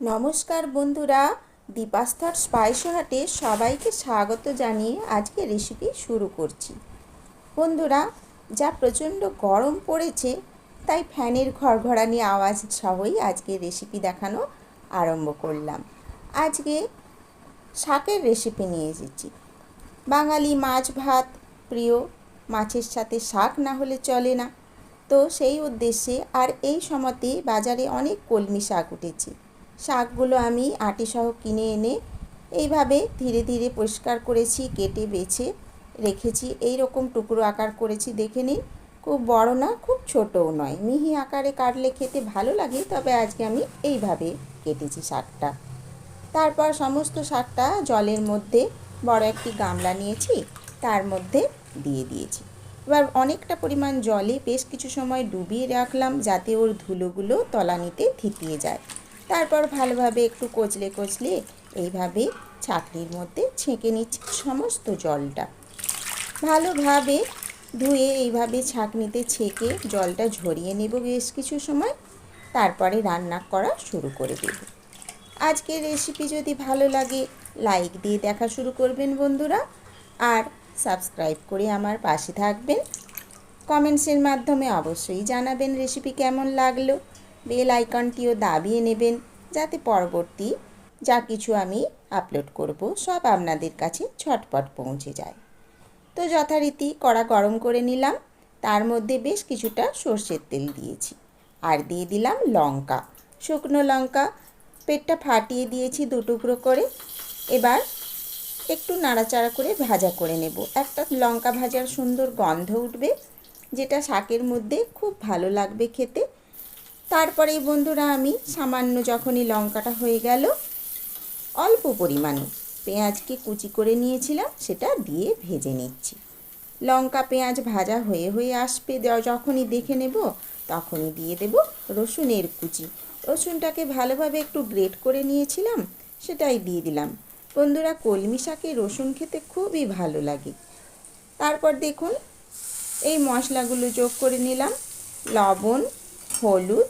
নমস্কার বন্ধুরা, দীপাস্থর স্পাইস হাটে সবাইকে স্বাগত জানিয়ে আজকে রেসিপি শুরু করছি। বন্ধুরা, যা প্রচণ্ড গরম পড়েছে, তাই ফ্যানের ঘরঘরানি আওয়াজ সহই আজকে রেসিপি দেখানো আরম্ভ করলাম। আজকে শাকের রেসিপি নিয়ে এসেছি। বাঙালি মাছ ভাত প্রিয়, মাছের সাথে শাক না হলে চলে না। তো সেই উদ্দেশ্যে আর এই সময়তে বাজারে অনেক কলমি শাক উঠেছে। শাকগুলো আমি আটিসহ কিনে এনে এইভাবে ধীরে ধীরে পরিষ্কার করেছি, কেটে, বেছে রেখেছি। এই রকম টুকরো আকার করেছি, দেখে নিন, খুব বড় না, খুব ছোটও নয়। মিহি আকারে কাটলে খেতে ভালো লাগে, তবে আজকে আমি এইভাবে কেটেছি শাকটা। তারপর সমস্ত শাকটা জলের মধ্যে বড় একটি গামলা নিয়েছি, তার মধ্যে দিয়ে দিয়েছি। এবার অনেকটা পরিমাণ জলে বেশ কিছু সময় ডুবিয়ে রাখলাম, যাতে ওর ধুলোগুলো তলানিতে থিতিয়ে যায়। তারপর ভালোভাবে একটু কচলে কচলে এইভাবে ছাকনির মধ্যে ছেঁকে নিচ্ছি সমস্ত জলটা। ভালোভাবে ধুয়ে এইভাবে ছাঁকনিতে ছেঁকে জলটা ঝরিয়ে নেব বেশ কিছু সময়। তারপরে রান্না করা শুরু করে দেব। আজকের রেসিপি যদি ভালো লাগে লাইক দিয়ে দেখা শুরু করবেন বন্ধুরা। আর সাবস্ক্রাইব করে আমার পাশে থাকবেন। কমেন্টসের মাধ্যমে অবশ্যই জানাবেন রেসিপি কেমন লাগল। বেল আইকনটিও দাবিয়ে নেবেন যাতে পরবর্তী যা কিছু আমি আপলোড করব সব আপনাদের কাছে ছটপট পৌঁছে যায়। তো যথারীতি কড়া গরম করে নিলাম, তার মধ্যে বেশ কিছুটা সর্ষের তেল দিয়েছি। আর দিয়ে দিলাম লঙ্কা, শুকনো লঙ্কা, পেটটা ফাটিয়ে দিয়েছি দু টুকরো করে। এবার একটু নাড়াচাড়া করে ভাজা করে নেব। একটা লঙ্কা ভাজার সুন্দর গন্ধ উঠবে, যেটা শাকের মধ্যে খুব ভালো লাগবে খেতে। তারপরে বন্ধুরা আমি সামান্য যখনই লঙ্কাটা হয়ে গেল, অল্প পরিমাণে পেঁয়াজকে কুচি করে নিয়েছিলাম, সেটা দিয়ে ভেজে নিচ্ছি। লঙ্কা পেঁয়াজ ভাজা হয়ে হয়ে আসবে যখনই দেখে নেব, তখনই দিয়ে দেব রসুনের কুচি। রসুনটাকে ভালোভাবে একটু গ্রেট করে নিয়েছিলাম, সেটাই দিয়ে দিলাম। বন্ধুরা, কলমি শাকে রসুন খেতে খুবই ভালো লাগে। তারপর দেখুন, এই মশলাগুলো যোগ করে নিলাম। লবণ হলুদ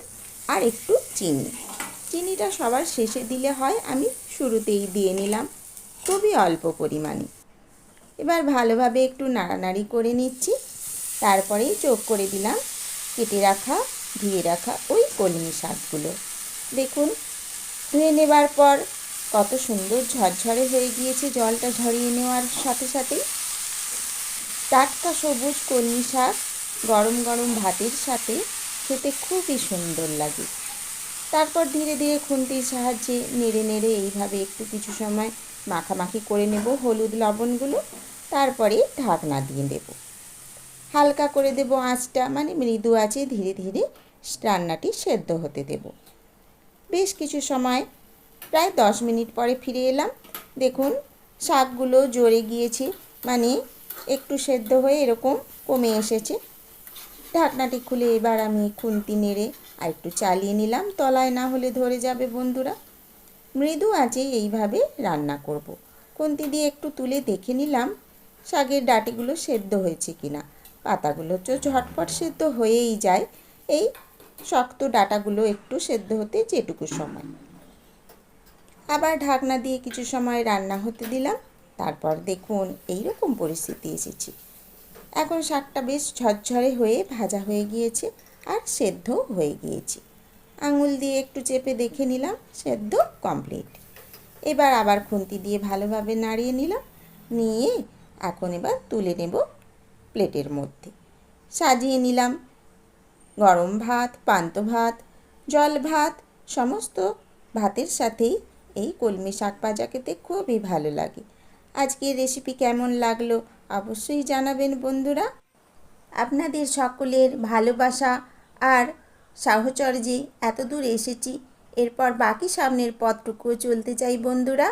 আর একটু চিনি। চিনিটা সবার শেষে দিলে হয়, আমি শুরুতেই দিয়ে নিলাম খুবই অল্প পরিমাণে। এবার ভালোভাবে একটু নাড়ানাড়ি করে নিচ্ছি। তারপরেই চোখ করে দিলাম কেটে রাখা, ধুয়ে রাখা ওই কলমি শাকগুলো। দেখুন, ধুয়ে নেবার পর কত সুন্দর ঝরঝরে হয়ে গিয়েছে জলটা ঝরিয়ে নেওয়ার সাথে সাথেই। টাটকা সবুজ কলমি শাক গরম গরম ভাতের সাথে খেতে খুবই সুন্দর লাগে। তারপর ধীরে ধীরে খুন্তির সাহায্যে নেড়ে নেড়ে এইভাবে একটু কিছু সময় মাখামাখি করে নেব হলুদ লবণগুলো, তারপরে ঢাকনা দিয়ে দেব। হালকা করে দেব আঁচটা মানে মৃদু আছে ধীরে ধীরে রান্নাটি সেদ্ধ হতে দেব। বেশ কিছু সময়, প্রায় দশ মিনিট পরে ফিরে এলাম। দেখুন, শাকগুলো জড়ে গিয়েছে মানে একটু সেদ্ধ হয়ে এরকম কমে এসেছে। ঢাকনাটি খুলে এবার আমি খুন্তি নেড়ে আর একটু চালিয়ে নিলাম। তলায় না হলে ধরে যাবে বন্ধুরা। মৃদু আঁচে এইভাবে রান্না করব। খুন্তি দিয়ে একটু তুলে দেখে নিলাম শাকের ডাটিগুলো সেদ্ধ হয়েছে কিনা। পাতাগুলো তো ঝটপট সেদ্ধ হয়েই যায়। এই শক্ত ডাটাগুলো একটু সেদ্ধ হতে যেটুকু সময়। আবার ঢাকনা দিয়ে কিছু সময় রান্না হতে দিলাম। তারপর দেখুন এই রকম পরিস্থিতি এসেছে। এখন শাকটা বেশ ঝরঝরে হয়ে ভাজা হয়ে গিয়েছে আর সেদ্ধ হয়ে গিয়েছে। আঙুল দিয়ে একটু চেপে দেখে নিলাম, সেদ্ধ কমপ্লিট এবার আবার খুন্তি দিয়ে ভালোভাবে নাড়িয়ে নিলাম, নিয়ে এখন এবার তুলে নেব প্লেটের মধ্যে। সাজিয়ে নিলাম গরম ভাত, পান্ত ভাত, জল ভাত, সমস্ত ভাতের সাথেই এই কলমি শাক ভাজা খেতে খুবই ভালো লাগে। আজকের রেসিপি কেমন লাগল? অবশ্যই জানাবেন বন্ধুরা। আপনাদের সকলের ভালোবাসা আর সাহচর্যে এত দূর এসেছি, এরপর বাকি সামনের পথটুকুও চলতে চাই বন্ধুরা।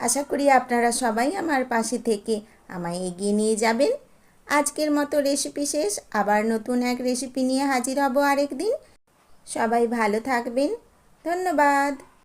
আশা করি আপনারা সবাই আমার পাশে থেকে আমায় এগিয়ে নিয়ে যাবেন। আজকের মতো রেসিপি শেষ, আবার নতুন এক রেসিপি নিয়ে হাজির হব আরেক দিন সবাই ভালো থাকবেন। ধন্যবাদ।